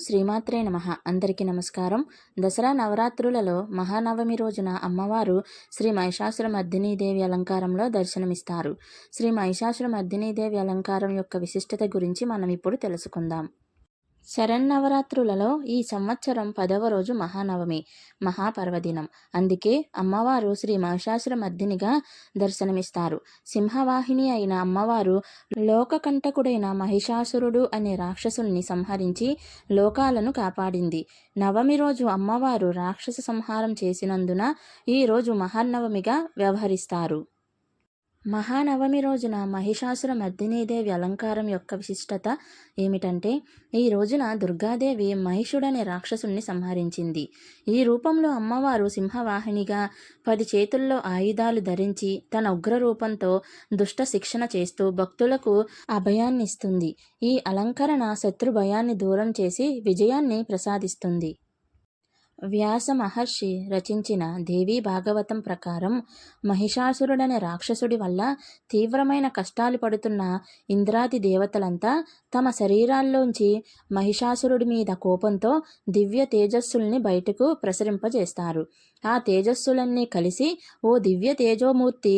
శ్రీమాత్రే నమ. అందరికీ నమస్కారం. దసరా నవరాత్రులలో మహానవమి రోజున అమ్మవారు శ్రీ మహిషాసుర దేవి అలంకారంలో దర్శనమిస్తారు. శ్రీ మహిషాసుర దేవి అలంకారం యొక్క విశిష్టత గురించి మనం ఇప్పుడు తెలుసుకుందాం. శరన్నవరాత్రులలో ఈ సంవత్సరం పదవ రోజు మహానవమి మహాపర్వదినం. అందుకే అమ్మవారు శ్రీ మహిషాసుర మర్దినిగా దర్శనమిస్తారు. సింహవాహిని అయిన అమ్మవారు లోకకంటకుడైన మహిషాసురుడు అనే రాక్షసుల్ని సంహరించి లోకాలను కాపాడింది. నవమి రోజు అమ్మవారు రాక్షస సంహారం చేసినందున ఈ రోజు మహానవమిగా వ్యవహరిస్తారు. మహానవమి రోజున మహిషాసుర మర్దినీదేవి అలంకారం యొక్క విశిష్టత ఏమిటంటే ఈ రోజున దుర్గాదేవి మహిషుడనే రాక్షసుణ్ణి సంహరించింది. ఈ రూపంలో అమ్మవారు సింహవాహినిగా పది చేతుల్లో ఆయుధాలు ధరించి తన ఉగ్ర రూపంతో దుష్ట శిక్షణ చేస్తూ భక్తులకు అభయాన్నిస్తుంది. ఈ అలంకరణ శత్రు భయాన్ని దూరం చేసి విజయాన్ని ప్రసాదిస్తుంది. వ్యాస మహర్షి రచించిన దేవీ భాగవతం ప్రకారం మహిషాసురుడనే రాక్షసుడి వల్ల తీవ్రమైన కష్టాలు పడుతున్న ఇంద్రాది దేవతలంతా తమ శరీరాల్లోంచి మహిషాసురుడి మీద కోపంతో దివ్య తేజస్సుల్ని బయటకు ప్రసరింపజేస్తారు. ఆ తేజస్సులన్నీ కలిసి ఓ దివ్య తేజోమూర్తి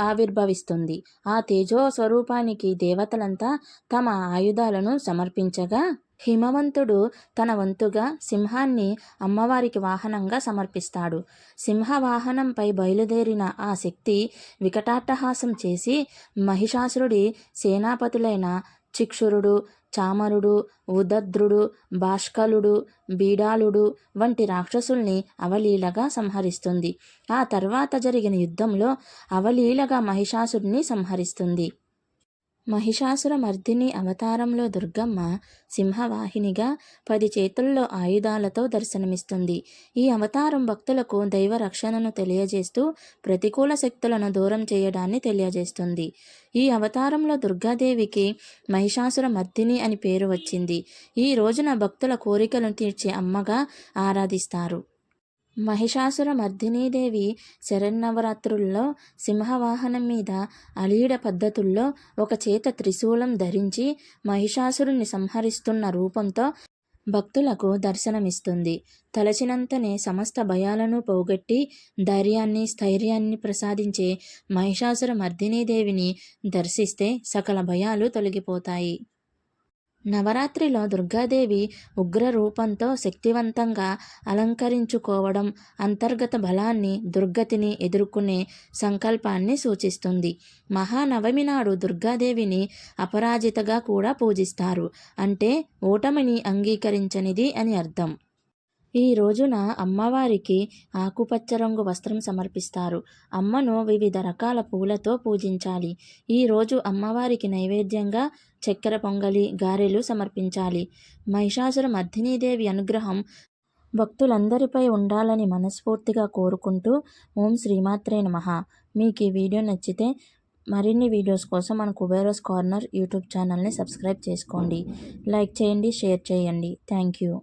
ఆవిర్భవిస్తుంది. ఆ తేజో స్వరూపానికి దేవతలంతా తమ ఆయుధాలను సమర్పించగా హిమవంతుడు తన వంతుగా సింహాన్ని అమ్మవారికి వాహనంగా సమర్పిస్తాడు. సింహ వాహనంపై బయలుదేరిన ఆ శక్తి వికటాట్టహాసం చేసి మహిషాసురుడి సేనాపతులైన చిక్షురుడు చామరుడు ఉదద్రుడు భాష్కలుడు బీడాలుడు వంటి రాక్షసుల్ని అవలీలగా సంహరిస్తుంది. ఆ తర్వాత జరిగిన యుద్ధంలో అవలీలగా మహిషాసుడిని సంహరిస్తుంది. మహిషాసుర మర్దిని అవతారంలో దుర్గమ్మ సింహవాహినిగా పది చేతుల్లో ఆయుధాలతో దర్శనమిస్తుంది. ఈ అవతారం భక్తులకు దైవ రక్షణను తెలియజేస్తూ ప్రతికూల శక్తులను దూరం చేయడాన్ని తెలియజేస్తుంది. ఈ అవతారంలో దుర్గాదేవికి మహిషాసుర మర్దిని అని పేరు వచ్చింది. ఈ రోజున భక్తుల కోరికలను తీర్చే అమ్మగా ఆరాధిస్తారు. మహిషాసుర మర్దినీదేవి శరన్నవరాత్రుల్లో సింహవాహనం మీద అలీడ పద్ధతుల్లో ఒక చేత త్రిశూలం ధరించి మహిషాసురుని సంహరిస్తున్న రూపంతో భక్తులకు దర్శనమిస్తుంది. తలచినంతనే సమస్త భయాలను పోగొట్టి ధైర్యాన్ని స్థైర్యాన్ని ప్రసాదించే మహిషాసుర మర్దినీదేవిని దర్శిస్తే సకల భయాలు తొలగిపోతాయి. నవరాత్రిలో దుర్గాదేవి ఉగ్ర రూపంతో శక్తివంతంగా అలంకరించుకోవడం అంతర్గత బలాన్ని దుర్గతిని ఎదుర్కొనే సంకల్పాన్ని సూచిస్తుంది. మహానవమి నాడు దుర్గాదేవిని అపరాజితగా కూడా పూజిస్తారు. అంటే ఓటమిని అంగీకరించనిది అని అర్థం. ఈ రోజున అమ్మవారికి ఆకుపచ్చ రంగు వస్త్రం సమర్పిస్తారు. అమ్మను వివిధ రకాల పూలతో పూజించాలి. ఈరోజు అమ్మవారికి నైవేద్యంగా చక్కెర పొంగలి గారెలు సమర్పించాలి. మహిషాసుర మర్దినీదేవి అనుగ్రహం భక్తులందరిపై ఉండాలని మనస్ఫూర్తిగా కోరుకుంటూ ఓం శ్రీమాత్రే నమ. మీకు ఈ వీడియో నచ్చితే మరిన్ని వీడియోస్ కోసం మన కుబేరోస్ కార్నర్ యూట్యూబ్ ఛానల్ని సబ్స్క్రైబ్ చేసుకోండి. లైక్ చేయండి షేర్ చేయండి. Thank you.